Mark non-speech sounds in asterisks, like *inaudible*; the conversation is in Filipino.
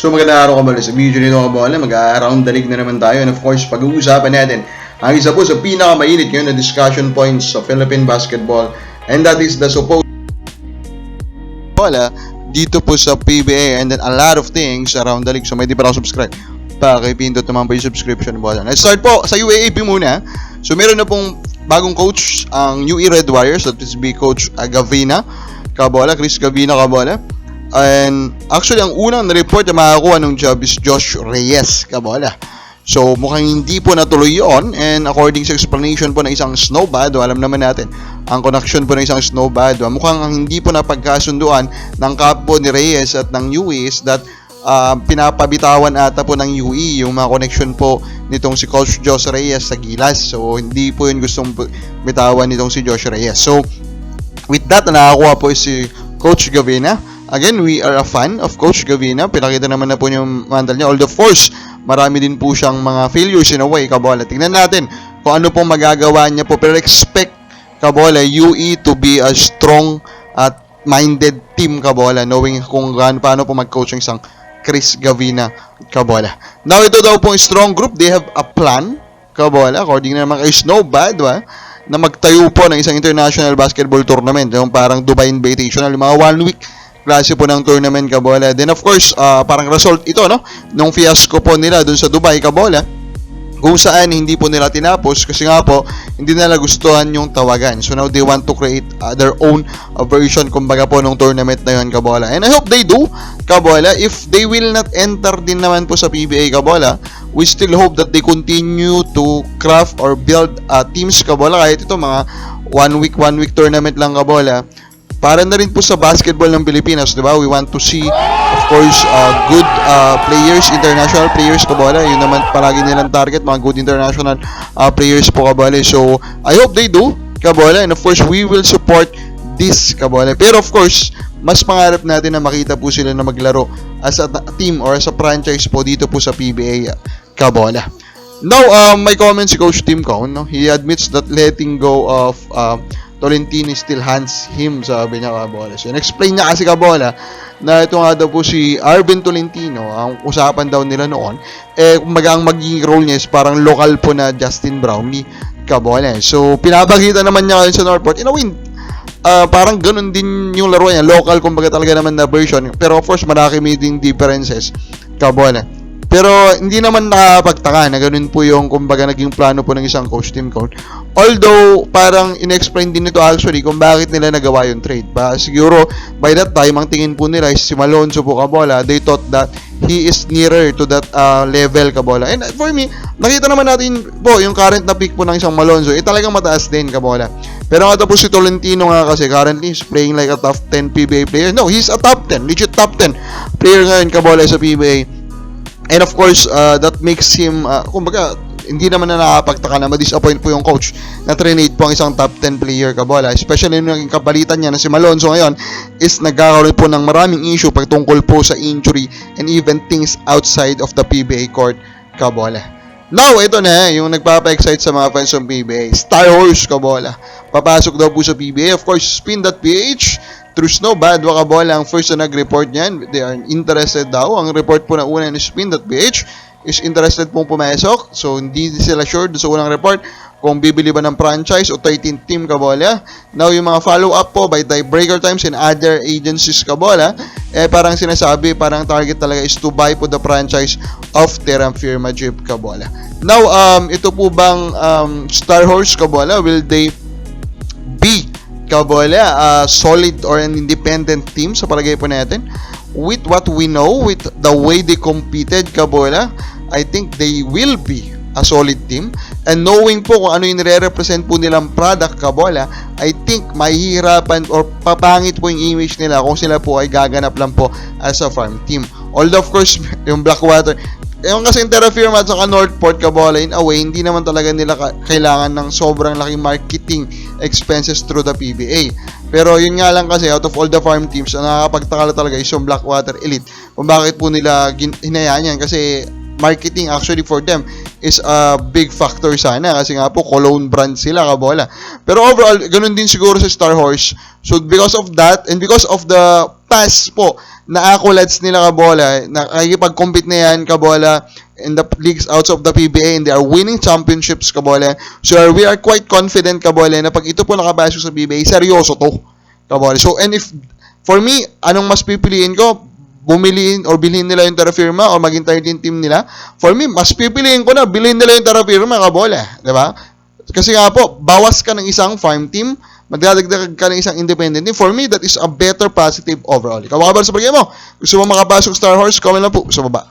So magandang araw kabala sa video nito kabala, mag-around the league na naman tayo. And of course pag-uusapan natin ang isa po sa pinakamainit ngayon na discussion points sa Philippine basketball. And that is the supposed bola dito po sa PBA and then a lot of things around the league so may di pa ako subscribe. Pakipindot naman po yung subscription button. Let's start po sa UAAP muna. So meron na pong bagong coach ang UE Red Warriors that is be coach Gavina Kabola, Chris Gavina Kabola. And actually ang unang na-report na makakuha ng job is Josh Reyes Kabola. So mukhang hindi po natuloy yon and according sa explanation po ng isang snowbad, alam naman natin ang connection po ng isang snowbad, mukhang ang hindi po napagkasunduan ng kapo ni Reyes at ng UE is that uh, pinapabitawan ata po ng UE yung mga connection po nitong si Coach Josh Reyes sa Gilas. So hindi po yun gustong bitawan nitong si Josh Reyes. So with that, nakakuha po si Coach Gavina. Again, we are a fan of Coach Gavina. Pinakita naman na po yung mandal niya. Although, of course, marami din po siyang mga failures in a way, Kabola. Tingnan natin kung ano pong magagawa niya po. Pero expect, Kabola, UE to be a strong at minded team, Kabola. Knowing kung gaano, paano po mag-coach ang isang Chris Gavina, Kabola. Now, ito daw pong strong group. They have a plan, Kabola. According na naman kay Snowbad, ba? na magtayo po ng isang international basketball tournament. Yung parang Dubai Invitational. Yung mga one week klase po ng tournament Kabola. Then of course, uh, parang result ito no nung fiasco po nila dun sa Dubai Kabola kung saan hindi po nila tinapos kasi nga po hindi nila gustuhan yung tawagan. So now they want to create uh, their own uh, version kumbaga po nung tournament na yun Kabola. And I hope they do Kabola. If they will not enter din naman po sa PBA Kabola, we still hope that they continue to craft or build uh, teams Kabola kahit ito mga one week one week tournament lang Kabola para na rin po sa basketball ng Pilipinas, di ba? We want to see, of course, uh, good uh, players, international players, kabola. Yun naman palagi nilang target, mga good international uh, players po, kabola. So, I hope they do, kabola. And of course, we will support this, kabola. Pero of course, mas pangarap natin na makita po sila na maglaro as a team or as a franchise po dito po sa PBA, kabola. Now, um, may comment si Coach Tim Cone, no? He admits that letting go of uh, Tolentino still hands him, sabi niya Kabola. So, explain niya kasi Kabola na ito nga daw po si Arvin Tolentino, ang usapan daw nila noon, eh, kumbaga ang magiging role niya is parang local po na Justin Brownlee Kabola. So, pinapakita naman niya sa Northport, in a way, uh, parang ganun din yung laro niya, local kumbaga talaga naman na version, pero of course, marami meeting differences Kabola. Pero hindi naman nakapagtaka na ganun po yung kumbaga naging plano po ng isang coach team coach. Although parang inexplain din nito actually kung bakit nila nagawa yung trade. Pa siguro by that time ang tingin po nila is si Malonzo po Kabola. They thought that he is nearer to that uh, level Kabola. And for me, nakita naman natin po yung current na pick po ng isang Malonzo, eh talagang mataas din Kabola. Pero nga po si Tolentino nga kasi currently is playing like a top 10 PBA player. No, he's a top 10, legit top 10 player ngayon Kabola sa PBA. And of course, uh, that makes him, uh, kumbaga, hindi naman na nakapagtaka na ma-disappoint po yung coach na trinade po ang isang top 10 player kabola. Especially nung naging kapalitan niya na si Malonzo ngayon is nagkakaroon po ng maraming issue pagtungkol po sa injury and even things outside of the PBA court kabola. Now, ito na yung nagpapa-excite sa mga fans ng PBA. Star Horse kabola. Papasok daw po sa PBA. Of course, spin.ph through Snowbad, Wakabola ang first na nag-report niyan. They are interested daw. Ang report po na una ni Spin.ph is interested pong pumasok. So, hindi sila sure sa unang report kung bibili ba ng franchise o 13 team Kabola. Now, yung mga follow-up po by Tiebreaker Times and other agencies Kabola, eh parang sinasabi, parang target talaga is to buy po the franchise of Terram Firma Jeep Kabola. Now, um, ito po bang um, Star Horse Kabola, will they Kabola, uh, solid or an independent team sa palagay po natin. With what we know, with the way they competed, Kabola, I think they will be a solid team. And knowing po kung ano yung nire-represent po nilang product, Kabola, I think mahihirapan or papangit po yung image nila kung sila po ay gaganap lang po as a farm team. Although, of course, *laughs* yung Blackwater, yung kasi Terra Firma at saka Northport Kabola in a way, hindi naman talaga nila ka- kailangan ng sobrang laking marketing expenses through the PBA. Pero yun nga lang kasi out of all the farm teams, ang nakakapagtaka talaga is yung Blackwater Elite. Kung bakit po nila hinayaan yan kasi marketing actually for them is a big factor sana kasi nga po cologne brand sila kabola. Pero overall, ganun din siguro sa Star Horse. So because of that and because of the past po na accolades nila kabola, nakikipag-compete na yan kabola in the leagues outside of the PBA and they are winning championships kabola. So we are quite confident kabola na pag ito po nakapasok sa PBA, seryoso to kabola. So and if for me, anong mas pipiliin ko? Bumiliin or bilhin nila yung Terra Firma or maging 13 team nila. For me, mas pipiliin ko na bilhin nila yung Terra Firma kabola, 'di ba? Kasi nga po, bawas ka ng isang farm team, magdadagdag ka ng isang independent team. For me, that is a better positive overall. Ikaw, mga kabar sa bagay mo, gusto mo makapasok Star Horse, comment lang po sa baba.